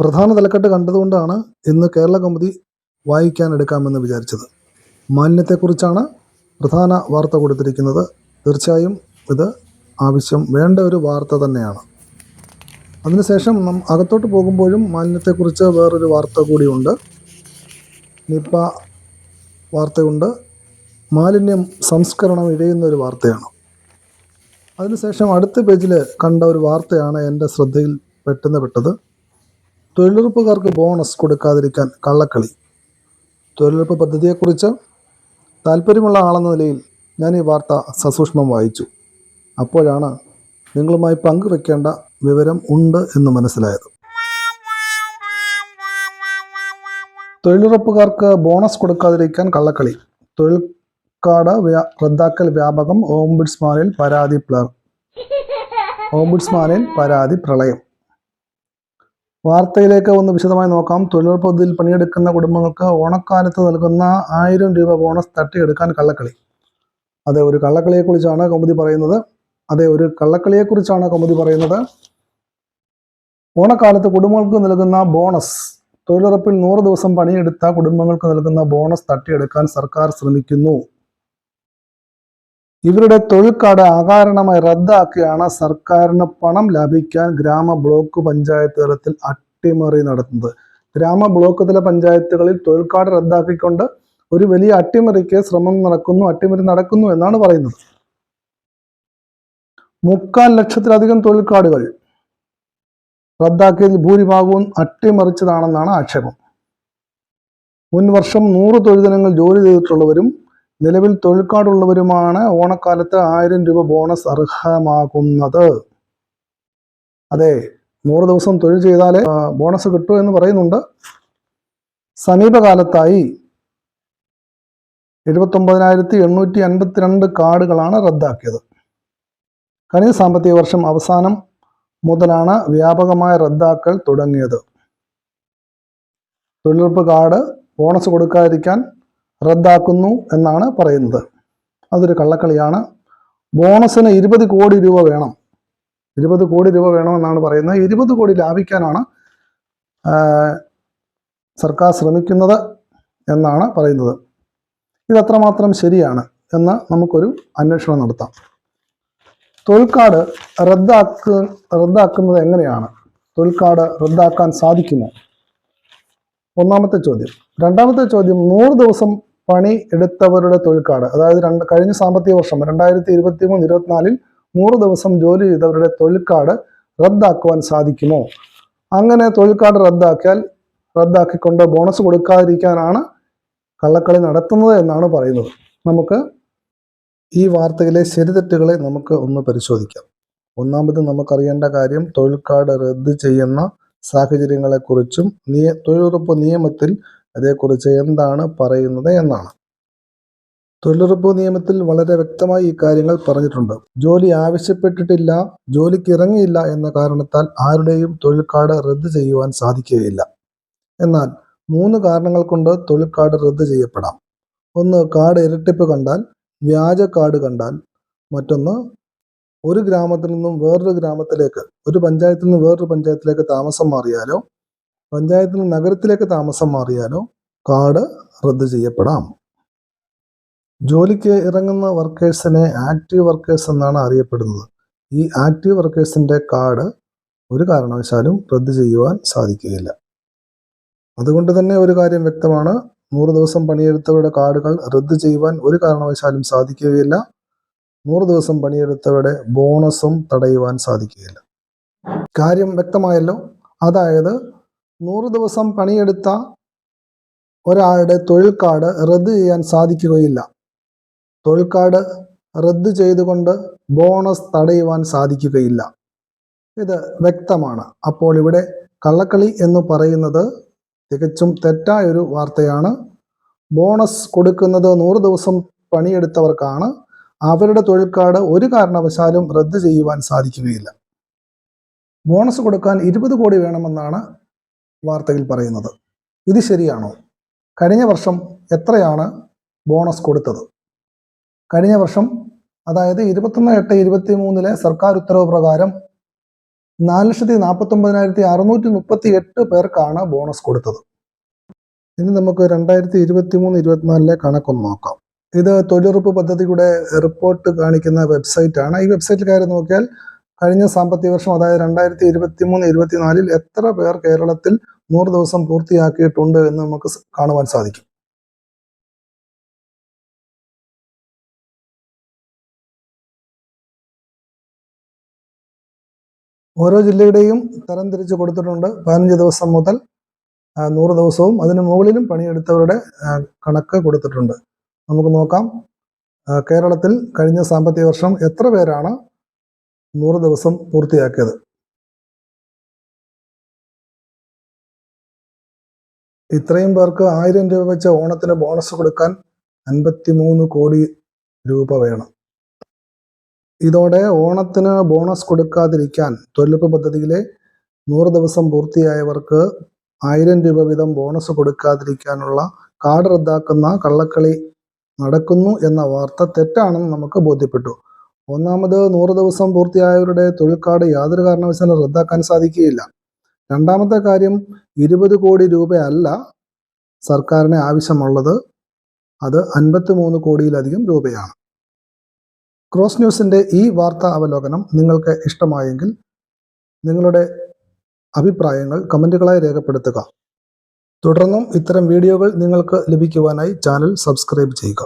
പ്രധാന തലക്കെട്ട് കണ്ടതുകൊണ്ടാണ് ഇന്ന് കേരള കൗമുദി വായിക്കാൻ എടുക്കാമെന്ന് വിചാരിച്ചത്. മാലിന്യത്തെക്കുറിച്ചാണ് പ്രധാന വാർത്ത കൊടുത്തിരിക്കുന്നത്. തീർച്ചയായും ഇത് ആവശ്യം വേണ്ട ഒരു വാർത്ത തന്നെയാണ്. അതിനുശേഷം നാം അകത്തോട്ട് പോകുമ്പോഴും മാലിന്യത്തെക്കുറിച്ച് വേറൊരു വാർത്ത കൂടിയുണ്ട്. നിപ്പ വാർത്തയുണ്ട്. മാലിന്യം സംസ്കരണം ഇഴയുന്ന ഒരു വാർത്തയാണ്. അതിനുശേഷം അടുത്ത പേജിൽ കണ്ട ഒരു വാർത്തയാണ് എന്റെ ശ്രദ്ധയിൽ പെട്ടെന്ന് പെട്ടത്. തൊഴിലുറപ്പുകാർക്ക് ബോണസ് കൊടുക്കാതിരിക്കാൻ കള്ളക്കളി. തൊഴിലുറപ്പ് പദ്ധതിയെക്കുറിച്ച് താല്പര്യമുള്ള ആളെന്ന നിലയിൽ ഞാൻ ഈ വാർത്ത സസൂക്ഷ്മം വായിച്ചു. അപ്പോഴാണ് നിങ്ങളുമായി പങ്കുവെക്കേണ്ട വിവരം ഉണ്ട് എന്ന് മനസ്സിലായത്. തൊഴിലുറപ്പുകാർക്ക് ബോണസ് കൊടുക്കാതിരിക്കാൻ കള്ളക്കളി. തൊഴിൽ വ്യാ റദ്ദാക്കൽ വ്യാപകം ഓംബുഡ്സ്മാനിൽ പരാതി പ്ലർ ഓംബുഡ്സ്മാനിൽ പരാതി പ്രളയം. വാർത്തയിലേക്ക് ഒന്ന് വിശദമായി നോക്കാം. തൊഴിലുറപ്പ് പദ്ധതിയിൽ പണിയെടുക്കുന്ന കുടുംബങ്ങൾക്ക് ഓണക്കാലത്ത് നൽകുന്ന ആയിരം രൂപ ബോണസ് തട്ടിയെടുക്കാൻ കള്ളക്കളി. അതെ ഒരു കള്ളക്കളിയെക്കുറിച്ചാണ് കൗമുദി പറയുന്നത്. അതെ ഒരു കള്ളക്കളിയെക്കുറിച്ചാണ് കൗമുദി പറയുന്നത്. ഓണക്കാലത്ത് കുടുംബങ്ങൾക്ക് നൽകുന്ന ബോണസ് തൊഴിലുറപ്പിൽ നൂറ് ദിവസം പണിയെടുത്ത കുടുംബങ്ങൾക്ക് നൽകുന്ന ബോണസ് തട്ടിയെടുക്കാൻ സർക്കാർ ശ്രമിക്കുന്നു. ഇവരുടെ തൊഴിൽ കാർഡ് അകാരണമായി റദ്ദാക്കിയാണ് സർക്കാരിന് പണം ലാഭിക്കാൻ ഗ്രാമ ബ്ലോക്ക് പഞ്ചായത്ത് തലത്തിൽ അട്ടിമറി നടത്തുന്നത്. ഗ്രാമ ബ്ലോക്ക് തല പഞ്ചായത്തുകളിൽ തൊഴിൽ കാർഡ് റദ്ദാക്കിക്കൊണ്ട് ഒരു വലിയ അട്ടിമറിക്ക് ശ്രമം നടക്കുന്നു അട്ടിമറി നടക്കുന്നു എന്നാണ് പറയുന്നത്. മുക്കാൽ ലക്ഷത്തിലധികം തൊഴിൽ കാർഡുകൾ റദ്ദാക്കിയതിൽ ഭൂരിഭാഗവും അട്ടിമറിച്ചതാണെന്നാണ് ആക്ഷേപം. മുൻ വർഷം നൂറ് തൊഴിൽ ദിനങ്ങൾ ജോലി ചെയ്തിട്ടുള്ളവരും നിലവിൽ തൊഴിൽ കാർഡുള്ളവരുമാണ് ഓണക്കാലത്ത് ആയിരം രൂപ ബോണസ് അർഹമാകുന്നത്. അതെ നൂറ് ദിവസം തൊഴിൽ ചെയ്താലേ ബോണസ് കിട്ടൂ എന്ന് പറയുന്നുണ്ട്. സമീപകാലത്തായി എഴുപത്തൊമ്പതിനായിരത്തി എണ്ണൂറ്റി അൻപത്തിരണ്ട് കാർഡുകളാണ് റദ്ദാക്കിയത്. കഴിഞ്ഞ സാമ്പത്തിക വർഷം അവസാനം മുതലാണ് വ്യാപകമായ റദ്ദാക്കൽ തുടങ്ങിയത്. തൊഴിലുറപ്പ് കാർഡ് ബോണസ് കൊടുക്കാതിരിക്കാൻ റദ്ദാക്കുന്നു എന്നാണ് പറയുന്നത്. അതൊരു കള്ളക്കളിയാണ്. ബോണസിന് ഇരുപത് കോടി രൂപ വേണം. ഇരുപത് കോടി രൂപ വേണമെന്നാണ് പറയുന്നത്. ഇരുപത് കോടി ലാഭിക്കാനാണ് സർക്കാർ ശ്രമിക്കുന്നത് എന്നാണ് പറയുന്നത്. ഇതത്രമാത്രം ശരിയാണ് എന്ന് നമുക്കൊരു അന്വേഷണം നടത്താം. തൊഴിൽ കാർഡ് റദ്ദാക്ക് റദ്ദാക്കുന്നത് എങ്ങനെയാണ്? തൊഴിൽ കാർഡ് റദ്ദാക്കാൻ സാധിക്കുമോ? ഒന്നാമത്തെ ചോദ്യം. രണ്ടാമത്തെ ചോദ്യം നൂറ് ദിവസം പണി എടുത്തവരുടെ തൊഴിൽ കാർഡ് അതായത് രണ്ട് കഴിഞ്ഞ സാമ്പത്തിക വർഷം രണ്ടായിരത്തി ഇരുപത്തി മൂന്ന് ഇരുപത്തിനാലിൽ നൂറ് ദിവസം ജോലി ചെയ്തവരുടെ തൊഴിൽ കാർഡ് റദ്ദാക്കുവാൻ സാധിക്കുമോ? അങ്ങനെ തൊഴിൽ കാർഡ് റദ്ദാക്കിയാൽ റദ്ദാക്കിക്കൊണ്ട് ബോണസ് കൊടുക്കാതിരിക്കാനാണ് കള്ളക്കളി നടത്തുന്നത് എന്നാണ് പറയുന്നത്. നമുക്ക് ഈ വാർത്തയിലെ ശരിതെറ്റുകളെ നമുക്ക് ഒന്ന് പരിശോധിക്കാം. ഒന്നാമത് നമുക്കറിയേണ്ട കാര്യം തൊഴിൽ കാർഡ് റദ്ദ് ചെയ്യുന്ന സാഹചര്യങ്ങളെക്കുറിച്ചും നിയ തൊഴിലുറപ്പ് നിയമത്തിൽ അതേക്കുറിച്ച് എന്താണ് പറയുന്നത് എന്നാണ്. തൊഴിലുറപ്പ് നിയമത്തിൽ വളരെ വ്യക്തമായി ഈ കാര്യങ്ങൾ പറഞ്ഞിട്ടുണ്ട്. ജോലി ആവശ്യപ്പെട്ടിട്ടില്ല ജോലിക്ക് ഇറങ്ങിയില്ല എന്ന കാരണത്താൽ ആരുടെയും തൊഴിൽ കാർഡ് റദ്ദ് ചെയ്യുവാൻ സാധിക്കുകയില്ല. എന്നാൽ മൂന്ന് കാരണങ്ങൾ കൊണ്ട് തൊഴിൽ കാർഡ് റദ്ദ് ചെയ്യപ്പെടാം. ഒന്ന് കാർഡ് ഇരട്ടിപ്പ് കണ്ടാൽ വ്യാജ കാർഡ് കണ്ടാൽ മറ്റൊന്ന് ഒരു ഗ്രാമത്തിൽ നിന്നും വേറൊരു ഗ്രാമത്തിലേക്ക് ഒരു പഞ്ചായത്തിൽ നിന്ന് വേറൊരു പഞ്ചായത്തിലേക്ക് താമസം മാറിയാലോ പഞ്ചായത്തിൽ നിന്ന് നഗരത്തിലേക്ക് താമസം മാറിയാലോ കാർഡ് റദ്ദ് ചെയ്യപ്പെടാം. ജോലിക്ക് ഇറങ്ങുന്ന വർക്കേഴ്സിനെ ആക്റ്റീവ് വർക്കേഴ്സ് എന്നാണ് അറിയപ്പെടുന്നത്. ഈ ആക്റ്റീവ് വർക്കേഴ്സിന്റെ കാർഡ് ഒരു കാരണവശാലും റദ്ദ് ചെയ്യുവാൻ സാധിക്കുകയില്ല. അതുകൊണ്ട് തന്നെ ഒരു കാര്യം വ്യക്തമാണ്. നൂറ് ദിവസം പണിയെടുത്തവരുടെ കാർഡുകൾ റദ്ദ് ചെയ്യുവാൻ ഒരു കാരണവശാലും സാധിക്കുകയില്ല. നൂറ് ദിവസം പണിയെടുത്തവരുടെ ബോണസും തടയുവാൻ സാധിക്കുകയില്ല. കാര്യം വ്യക്തമായല്ലോ. അതായത് നൂറ് ദിവസം പണിയെടുത്ത ഒരാളുടെ തൊഴിൽ കാർഡ് റദ്ദ് ചെയ്യാൻ സാധിക്കുകയില്ല. തൊഴിൽ കാർഡ് റദ്ദ് ചെയ്തുകൊണ്ട് ബോണസ് തടയുവാൻ സാധിക്കുകയില്ല. ഇത് വ്യക്തമാണ്. അപ്പോൾ ഇവിടെ കള്ളക്കളി എന്ന് പറയുന്നത് തികച്ചും തെറ്റായൊരു വാർത്തയാണ്. ബോണസ് കൊടുക്കുന്നത് നൂറ് ദിവസം പണിയെടുത്തവർക്കാണ്. അവരുടെ തൊഴിൽ കാർഡ് ഒരു കാരണവശാലും റദ്ദ് ചെയ്യുവാൻ സാധിക്കുകയില്ല. ബോണസ് കൊടുക്കാൻ ഇരുപത് കോടി വേണമെന്നാണ് വാർത്തയിൽ പറയുന്നത്. ഇത് ശരിയാണോ? കഴിഞ്ഞ വർഷം എത്രയാണ് ബോണസ് കൊടുത്തത്? കഴിഞ്ഞ വർഷം അതായത് ഇരുപത്തൊന്ന് എട്ട് ഇരുപത്തി മൂന്നിലെ സർക്കാർ ഉത്തരവ് പ്രകാരം നാല് ലക്ഷത്തി നാൽപ്പത്തി ഒമ്പതിനായിരത്തി അറുന്നൂറ്റി മുപ്പത്തി എട്ട് പേർക്കാണ് ബോണസ് കൊടുത്തത്. ഇനി നമുക്ക് രണ്ടായിരത്തി ഇരുപത്തി മൂന്ന് ഇരുപത്തിനാലിലെ കണക്കൊന്ന് നോക്കാം. ഇത് തൊഴിലുറപ്പ് പദ്ധതിയുടെ റിപ്പോർട്ട് കാണിക്കുന്ന വെബ്സൈറ്റാണ്. ഈ വെബ്സൈറ്റിൽ കയറി നോക്കിയാൽ കഴിഞ്ഞ സാമ്പത്തിക വർഷം അതായത് രണ്ടായിരത്തി ഇരുപത്തി മൂന്ന് ഇരുപത്തിനാലിൽ എത്ര പേർ കേരളത്തിൽ നൂറ് ദിവസം പൂർത്തിയാക്കിയിട്ടുണ്ട് എന്ന് നമുക്ക് കാണുവാൻ സാധിക്കും. ഓരോ ജില്ലയുടെയും തരംതിരിച്ച് കൊടുത്തിട്ടുണ്ട്. പതിനഞ്ച് ദിവസം മുതൽ നൂറ് ദിവസവും അതിന് മുകളിലും പണിയെടുത്തവരുടെ കണക്ക് കൊടുത്തിട്ടുണ്ട്. നമുക്ക് നോക്കാം. കേരളത്തിൽ കഴിഞ്ഞ സാമ്പത്തിക വർഷം എത്ര പേരാണ് നൂറ് ദിവസം പൂർത്തിയാക്കിയത്. ഇത്രയും പേർക്ക് ആയിരം രൂപ വെച്ച ഓണത്തിന് ബോണസ് കൊടുക്കാൻ അൻപത്തിമൂന്ന് കോടി രൂപ വേണം. ഇതോടെ ഓണത്തിന് ബോണസ് കൊടുക്കാതിരിക്കാൻ തൊഴിലുറപ്പ് പദ്ധതിയിലെ നൂറ് ദിവസം പൂർത്തിയായവർക്ക് ആയിരം രൂപ വീതം ബോണസ് കൊടുക്കാതിരിക്കാനുള്ള കാർഡ് റദ്ദാക്കുന്ന കള്ളക്കളി നടക്കുന്നു എന്ന വാർത്ത തെറ്റാണെന്ന് നമുക്ക് ബോധ്യപ്പെട്ടു. ഒന്നാമത് നൂറ് ദിവസം പൂർത്തിയായവരുടെ തൊഴിൽ കാർഡ് യാതൊരു കാരണവശാലും റദ്ദാക്കാൻ സാധിക്കുകയില്ല. രണ്ടാമത്തെ കാര്യം ഇരുപത് കോടി രൂപയല്ല സർക്കാരിന് ആവശ്യമുള്ളത്. അത് അൻപത്തി മൂന്ന് കോടിയിലധികം രൂപയാണ്. ക്രോസ് ന്യൂസിന്റെ ഈ വാർത്താ അവലോകനം നിങ്ങൾക്ക് ഇഷ്ടമായെങ്കിൽ നിങ്ങളുടെ അഭിപ്രായങ്ങൾ കമന്റുകളായി രേഖപ്പെടുത്തുക. തുടർന്നും ഇത്തരം വീഡിയോകൾ നിങ്ങൾക്ക് ലഭിക്കുവാനായി ചാനൽ സബ്സ്ക്രൈബ് ചെയ്യുക.